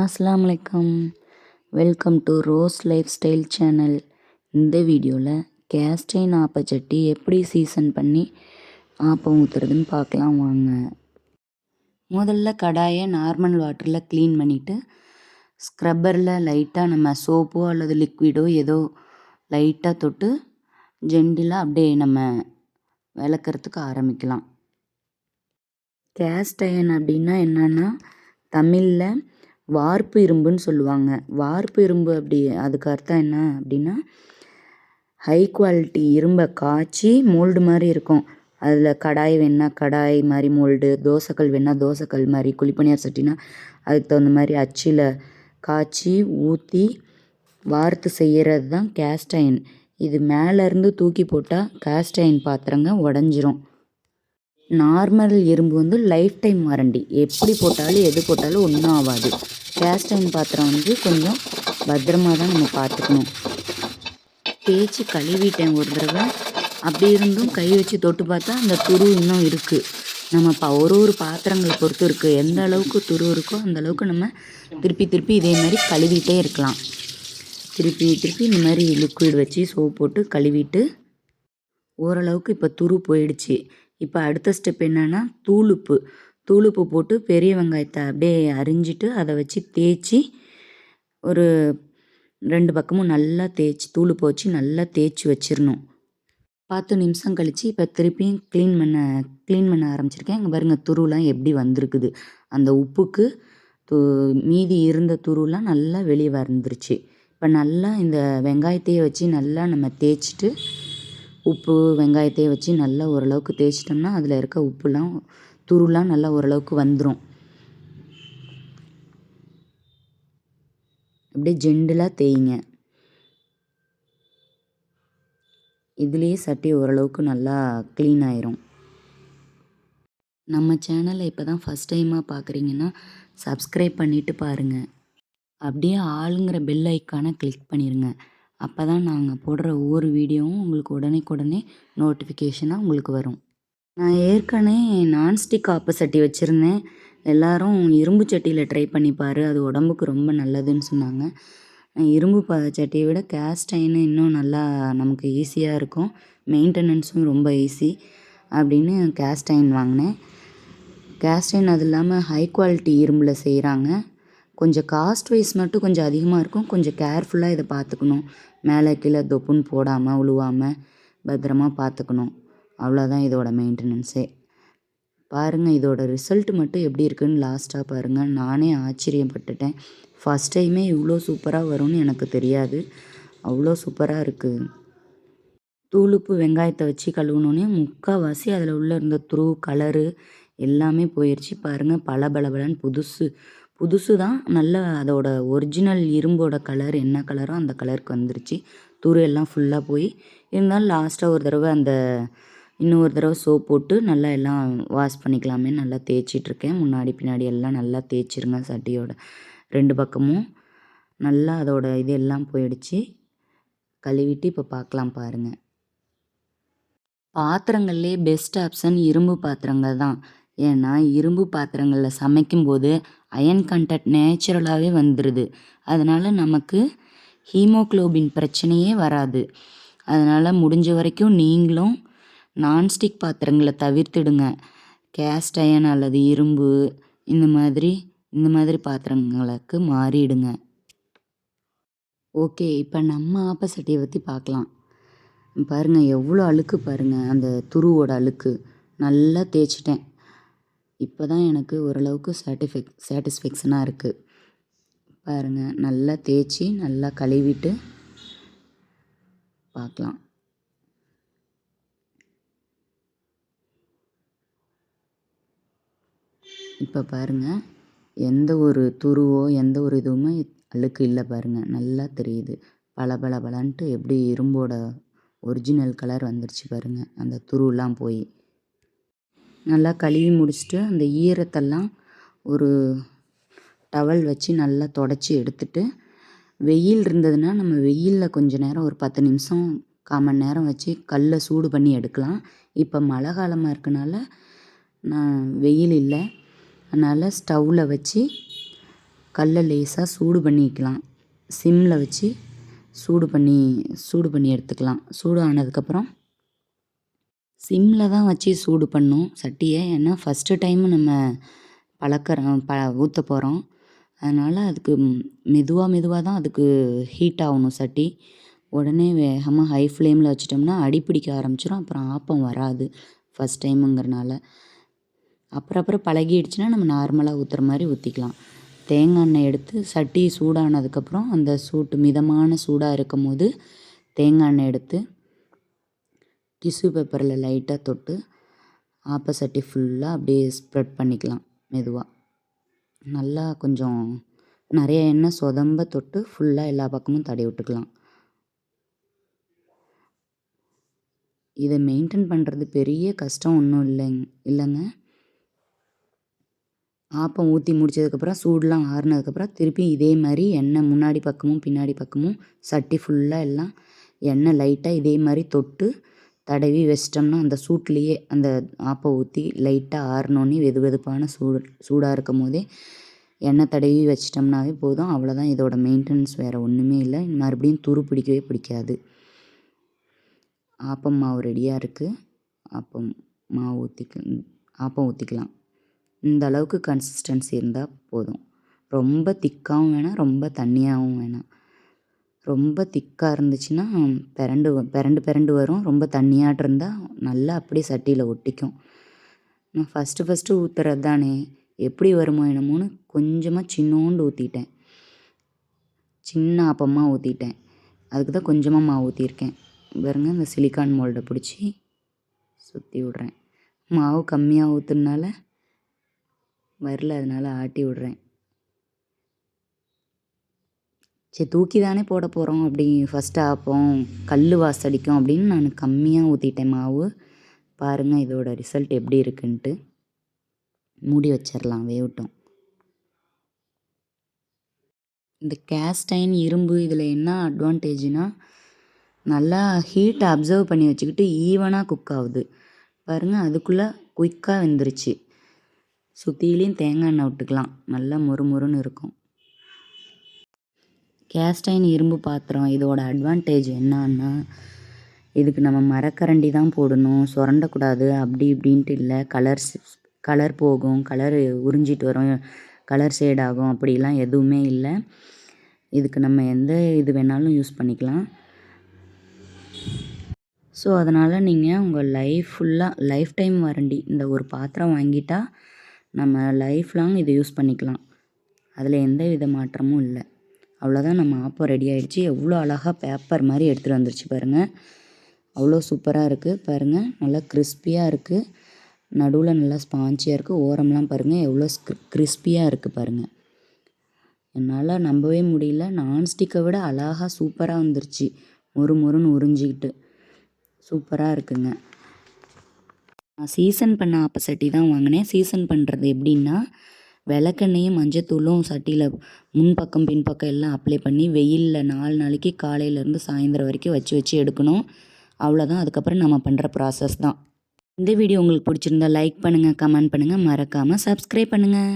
அஸ்லாம் வலைக்கம் welcome to rose life style channel இந்த வீடியோவில் கேஸ்டைன் ஆப்பச்சட்டி எப்படி சீசன் பண்ணி ஆப்பம் ஊற்றுறதுன்னு பார்க்கலாம் வாங்க. முதல்ல கடாயை நார்மல் வாட்டரில் க்ளீன் பண்ணிவிட்டு ஸ்க்ரப்பரில் லைட்டாக நம்ம சோப்போ அல்லது லிக்விடோ ஏதோ லைட்டாக தொட்டு ஜெண்டிலாக அப்படியே நம்ம விளக்கிறதுக்கு ஆரம்பிக்கலாம். கேஸ்டைன் அப்படின்னா என்னென்னா தமிழில் வார்ப்பு இரும்புன்னு சொல்லுவாங்க. வார்ப்பு இரும்பு அப்படி அதுக்கு அர்த்தம் என்ன அப்படின்னா ஹை குவாலிட்டி இரும்பை காய்ச்சி மோல்டு மாதிரி இருக்கும். அதில் கடாய் வேணால் கடாய் மாதிரி மோல்டு தோசைக்கல் வேணால் தோசைக்கல் மாதிரி குழிப்பணியார் சட்டினா அதுக்கு தகுந்த மாதிரி அச்சில் காய்ச்சி ஊற்றி வார்த்து செய்கிறது தான் கேஸ்ட் அயன் இது மேலேருந்து தூக்கி போட்டால் கேஸ்ட் அயன் பாத்திரங்க உடஞ்சிரும். நார்மல் இரும்பு வந்து லைஃப் டைம் வாரண்டி எப்படி போட்டாலும் எது போட்டாலும் ஒன்றும் ஆகாது. கேஸ்ட் அயன் பாத்திரம் வந்து கொஞ்சம் பத்திரமா தான் நம்ம பார்த்துக்கணும். தேய்ச்சி கழுவிட்டேன் ஒரு தடவை. அப்படி இருந்தும் கை வச்சு தொட்டு பார்த்தா அந்த துரு இன்னும் இருக்குது நம்ம இப்போ ஒரு ஒரு பாத்திரங்களை பொறுத்து இருக்குது எந்த அளவுக்கு துரு இருக்கோ அந்த அளவுக்கு நம்ம திருப்பி திருப்பி இதே மாதிரி கழுவிட்டே இருக்கலாம். திருப்பி திருப்பி இந்த மாதிரி லிக்விட் வச்சு சோப் போட்டு கழுவிட்டு ஓரளவுக்கு இப்போ துரு போயிடுச்சு. இப்போ அடுத்த ஸ்டெப் என்னென்னா தூளுப்பு. தூளுப்பு போட்டு பெரிய வெங்காயத்தை அப்படியே அரிஞ்சிட்டு அதை வச்சு தேய்ச்சி ஒரு ரெண்டு பக்கமும் நல்லா தேய்ச்சி தூளுப்பு வச்சு நல்லா தேய்ச்சி வச்சிடணும் பத்து நிமிஷம் கழித்து இப்போ திருப்பியும் க்ளீன் பண்ண க்ளீன் பண்ண ஆரம்பிச்சிருக்கேன். இங்கே பாருங்கள் துருலாம் எப்படி வந்திருக்குது. அந்த உப்புக்கு து மீதி இருந்த துருலாம் நல்லா வெளியே வந்துருச்சு. இப்போ நல்லா இந்த வெங்காயத்தையே வச்சு நல்லா நம்ம தேய்ச்சிட்டு உப்பு வெங்காயத்தையே வச்சு நல்லா ஓரளவுக்கு தேய்ச்சிட்டோம்னா அதில் இருக்க உப்புலாம் துருலாம் நல்லா ஓரளவுக்கு வந்துடும் அப்படியே ஜெண்டிலாக தேய்ங்க. இதுலேயே சட்டி ஓரளவுக்கு நல்லா க்ளீன் ஆயிரும். நம்ம சேனலை இப்போ தான் ஃபஸ்ட் டைமாக பார்க்குறீங்கன்னா சப்ஸ்கிரைப் பண்ணிவிட்டு பாருங்கள் அப்படியே ஆளுங்கிற பெல் ஐக்கானை கிளிக் பண்ணிடுங்க அப்போ தான் நாங்கள் போடுற ஒவ்வொரு வீடியோவும் உங்களுக்கு உடனே நோட்டிஃபிகேஷனாக உங்களுக்கு வரும். நான் ஏற்கனவே நான்ஸ்டிக் ஆப்ப சட்டி வச்சுருந்தேன். எல்லோரும் இரும்பு சட்டியில் ட்ரை பண்ணி அது உடம்புக்கு ரொம்ப நல்லதுன்னு சொன்னாங்க. இரும்பு ப சட்டியை விட கேஸ்ட் இன்னும் நல்லா நமக்கு ஈஸியாக இருக்கும். மெயின்டெனன்ஸும் ரொம்ப ஈஸி அப்படின்னு கேஸ்ட் வாங்கினேன். கேஸ்ட் அது இல்லாமல் ஹை குவாலிட்டி இரும்பில் செய்கிறாங்க கொஞ்சம் காஸ்ட் வைஸ் மட்டும் கொஞ்சம் அதிகமாக இருக்கும். கொஞ்சம் கேர்ஃபுல்லாக இதை பார்த்துக்கணும். மேலே கீழே தொப்புன்னு போடாமல் உழுவாமல் பத்திரமா பார்த்துக்கணும். அவ்வளோதான் இதோட மெயின்டெனன்ஸே பாருங்கள் இதோட ரிசல்ட் மட்டும் எப்படி இருக்குதுன்னு லாஸ்ட்டாக பாருங்கள் நானே ஆச்சரியப்பட்டுட்டேன். ஃபஸ்ட் டைமே இவ்வளோ சூப்பராக வரும்னு எனக்கு தெரியாது. அவ்வளோ சூப்பராக இருக்குது தூளுப்பு வெங்காயத்தை வச்சு கழுவுனோடனே முக்கால்வாசி அதில் உள்ள இருந்த த்ரூ கலரு எல்லாமே போயிடுச்சு பாருங்கள் பல பலபலன்னு புதுசு. புதுசு தான் நல்ல அதோட ஒரிஜினல் இரும்போட கலர் என்ன கலரோ அந்த கலருக்கு வந்துருச்சு. துரு எல்லாம் ஃபுல்லாக போய் இருந்தாலும் லாஸ்ட்டாக ஒரு தடவை அந்த இன்னொரு தடவை சோப் போட்டு நல்லா எல்லாம் வாஷ் பண்ணிக்கலாமே நல்லா தேய்ச்சிட்ருக்கேன். முன்னாடி பின்னாடி எல்லாம் நல்லா தேய்ச்சிருங்க சட்டியோட. ரெண்டு பக்கமும் நல்லா அதோட இது எல்லாம் போயிடுச்சு. கழுவிட்டு இப்போ பார்க்கலாம் பாருங்கள் பாத்திரங்கள்லே பெஸ்ட் ஆப்ஷன் இரும்பு பாத்திரங்கள் தான். ஏன்னா இரும்பு பாத்திரங்களில் சமைக்கும்போது அயன் கண்டென்ட் நேச்சுரலாகவே வந்துடுது அதனால் நமக்கு ஹீமோக்ளோபின் பிரச்சனையே வராது. அதனால் முடிஞ்ச வரைக்கும் நீங்களும் நான்ஸ்டிக் பாத்திரங்களை தவிர்த்துடுங்க. கேஸ்ட் அயன் அல்லது இரும்பு இந்த மாதிரி இந்த மாதிரி பாத்திரங்களுக்கு மாறிடுங்க. ஓகே இப்போ நம்ம ஆப்பசட்டியை பற்றி பார்க்கலாம் பாருங்கள் எவ்வளோ அழுக்கு பாருங்கள் அந்த துருவோட அழுக்கு. நல்லா தேய்ச்சிட்டேன். இப்போ தான் எனக்கு ஓரளவுக்கு சாட்டிஃபிக் சாட்டிஸ்ஃபேக்ஷனாக இருக்குது பாருங்கள் நல்லா தேய்ச்சி நல்லா கழுவிட்டு பார்க்கலாம் இப்போ பாருங்கள் எந்த ஒரு துருவோ எந்த ஒரு இதுவுமே அழுக்கு இல்லை பாருங்கள் நல்லா தெரியுது. பல பல பலன்ட்டு எப்படி இரும்போட ஒரிஜினல் கலர் வந்துருச்சு பாருங்கள் அந்த துருவெலாம் போய். நல்லா கழுவி முடிச்சுட்டு அந்த ஈரத்தெல்லாம் ஒரு டவல் வச்சு நல்லா தொடச்சி எடுத்துட்டு வெயில் இருந்ததுன்னா நம்ம வெயிலில் கொஞ்ச நேரம் ஒரு பத்து நிமிஷம் கால் மணி நேரம் வச்சு கல்லை சூடு பண்ணி எடுக்கலாம். இப்போ மழை காலமாக இருக்கனால நான் வெயில் இல்லை. அதனால் ஸ்டவ்வில் வச்சு கல்லை லேசாக சூடு பண்ணிக்கலாம் சிம்மில் வச்சு சூடு பண்ணி சூடு பண்ணி எடுத்துக்கலாம். சூடு ஆனதுக்கப்புறம் சிம்மில் தான் வச்சு சூடு பண்ணும் சட்டியை. ஏன்னா ஃபஸ்ட்டு டைமு நம்ம பழக்கிறோம் ப ஊற்ற போகிறோம் அதனால் அதுக்கு மெதுவாக மெதுவாக தான் அதுக்கு ஹீட் ஆகணும் சட்டி. உடனே வேகமாக ஹை ஃப்ளேமில் வச்சிட்டோம்னா அடி பிடிக்க ஆரம்பிச்சிடும் அப்புறம் ஆப்பம் வராது ஃபஸ்ட் டைமுங்கிறனால அப்புறம் அப்புறம் பழகிடுச்சுன்னா நம்ம நார்மலாக ஊற்றுற மாதிரி ஊற்றிக்கலாம் தேங்காய் எண்ணெய் எடுத்து சட்டி சூடானதுக்கப்புறம் அந்த சூட்டு மிதமான சூடாக இருக்கும் போது தேங்காய் எண்ணெய் எடுத்து டிஷ்யூ பேப்பரில் லைட்டாக தொட்டு ஆப்ப சட்டி ஃபுல்லாக அப்படியே ஸ்ப்ரெட் பண்ணிக்கலாம் மெதுவாக நல்லா கொஞ்சம் நிறைய எண்ணெய் சொதம்ப தொட்டு ஃபுல்லாக எல்லா பக்கமும் தடை விட்டுக்கலாம். இதை மெயின்டைன் பண்ணுறது பெரிய கஷ்டம் ஒன்றும் இல்லைங்க இல்லைங்க. ஆப்பம் ஊற்றி முடிச்சதுக்கப்புறம் சூடெலாம் ஆறுனதுக்கப்புறம் திருப்பி இதே மாதிரி எண்ணெய் முன்னாடி பக்கமும் பின்னாடி பக்கமும் சட்டி ஃபுல்லாக எல்லாம் எண்ணெய் லைட்டாக இதே மாதிரி தொட்டு தடவி வச்சிட்டோம்னா அந்த சூட்லேயே அந்த ஆப்பம் ஊற்றி லைட்டாக ஆறினோன்னே வெது வெதுப்பான சூடு சூடாக இருக்கும் போதே எண்ணெய் தடவி வச்சிட்டோம்னாவே போதும். அவ்வளோதான் இதோட மெயின்டெனன்ஸ் வேறு ஒன்றுமே இல்லை. மறுபடியும் துரு பிடிக்கவே பிடிக்காது. ஆப்பம் மாவு ரெடியாக இருக்குது ஆப்பம் மாவு ஊற்றிக்க ஆப்பம் ஊற்றிக்கலாம் இந்த அளவுக்கு கன்சிஸ்டன்சி இருந்தால் போதும். ரொம்ப திக்காகவும் வேணாம் ரொம்ப தண்ணியாகவும் வேணாம். ரொம்ப திக்காக இருந்துச்சுன்னா பிரண்டு பிரண்டு பிரண்டு வரும். ரொம்ப தண்ணியாட்டு இருந்தால் நல்லா அப்படியே சட்டியில் ஒட்டிக்கும். நான் ஃபஸ்ட்டு ஃபஸ்ட்டு ஊற்றுறது தானே. எப்படி வருமோ என்னமோன்னு கொஞ்சமாக சின்னோண்டு ஊற்றிட்டேன் சின்ன அப்பமாக ஊற்றிட்டேன் அதுக்கு தான் கொஞ்சமாக மாவு ஊற்றிருக்கேன் பாருங்க இந்த சிலிக்கான் மோல்டை பிடிச்சி சுற்றி விட்றேன். மாவு கம்மியாக ஊற்றுனால வரல அதனால் ஆட்டி விடுறேன். சரி தூக்கி தானே போட போகிறோம் அப்படி ஃபஸ்ட்டு ஆப்போம் கல் வாசடிக்கும் அப்படின்னு நான் கம்மியாக ஊற்றிட்டேன் மாவு. பாருங்கள் இதோட ரிசல்ட் எப்படி இருக்குன்ட்டு. மூடி வச்சிடலாம் வேவட்டும் இந்த கேஸ்டைன் இரும்பு இதில் என்ன அட்வான்டேஜ்னால் நல்லா ஹீட்டை அப்சர்வ் பண்ணி வச்சுக்கிட்டு ஈவனாக குக் ஆகுது. பாருங்கள் அதுக்குள்ளே குயிக்காக வெந்துருச்சு. சுற்றிலையும் தேங்காய் எண்ணெய் விட்டுக்கலாம். நல்லா மொறு மொறுன்னு இருக்கும். கேஸ்டைன் இரும்பு பாத்திரம் இதோட அட்வான்டேஜ் என்னன்னா இதுக்கு நம்ம மரக்கரண்டி தான் போடணும். சுரண்டக்கூடாது அப்படி இப்படின்ட்டு இல்லை. கலர்ஸ் கலர் போகும். கலர் உறிஞ்சிட்டு வரும். கலர் ஷேட் ஆகும். அப்படிலாம் எதுவுமே இல்லை. இதுக்கு நம்ம எந்த இது வேணாலும் யூஸ் பண்ணிக்கலாம். ஸோ அதனால் நீங்கள் உங்கள் லைஃப் ஃபுல்லாக லைஃப் டைம் வாரண்டி இந்த ஒரு பாத்திரம் வாங்கிட்டால் நம்ம லைஃப் லாங் இதை யூஸ் பண்ணிக்கலாம். அதில் எந்த வித மாற்றமும் இல்லை. அவ்வளோதான் நம்ம ஆப்பம் ரெடி ஆகிடுச்சி எவ்வளோ அழகாக பேப்பர் மாதிரி எடுத்துகிட்டு வந்துருச்சு பாருங்கள் அவ்வளோ சூப்பராக இருக்குது பாருங்கள் நல்லா கிறிஸ்பியாக இருக்குது நடுவில் நல்லா ஸ்பாஞ்சியாக இருக்குது ஓரம்லாம் பாருங்கள் எவ்வளோ கிறிஸ்பியாக இருக்குது பாருங்கள் என்னால் நம்பவே முடியல. நான்ஸ்டிக்கை விட அழகாக சூப்பராக வந்துருச்சு. மொறு மொறுன்னு உறிஞ்சிக்கிட்டு. சூப்பராக இருக்குங்க. நான் சீசன் பண்ண ஆப்ப சட்டி தான் வாங்கினேன். சீசன் பண்ணுறது எப்படின்னா விளக்கெண்ணையும் மஞ்சத்தூளும் சட்டியில் முன்பக்கம் பின்பக்கம் எல்லாம் அப்ளை பண்ணி வெயிலில் நாலு நாளைக்கு காலையிலேருந்து சாயந்தரம் வரைக்கும் வச்சு வச்சு எடுக்கணும். அவ்வளோதான் அதுக்கப்புறம் நம்ம பண்ணுற ப்ராசஸ் தான். இந்த வீடியோ உங்களுக்கு பிடிச்சிருந்தா லைக் பண்ணுங்கள் கமெண்ட் பண்ணுங்கள் மறக்காமல் சப்ஸ்கிரைப் பண்ணுங்கள்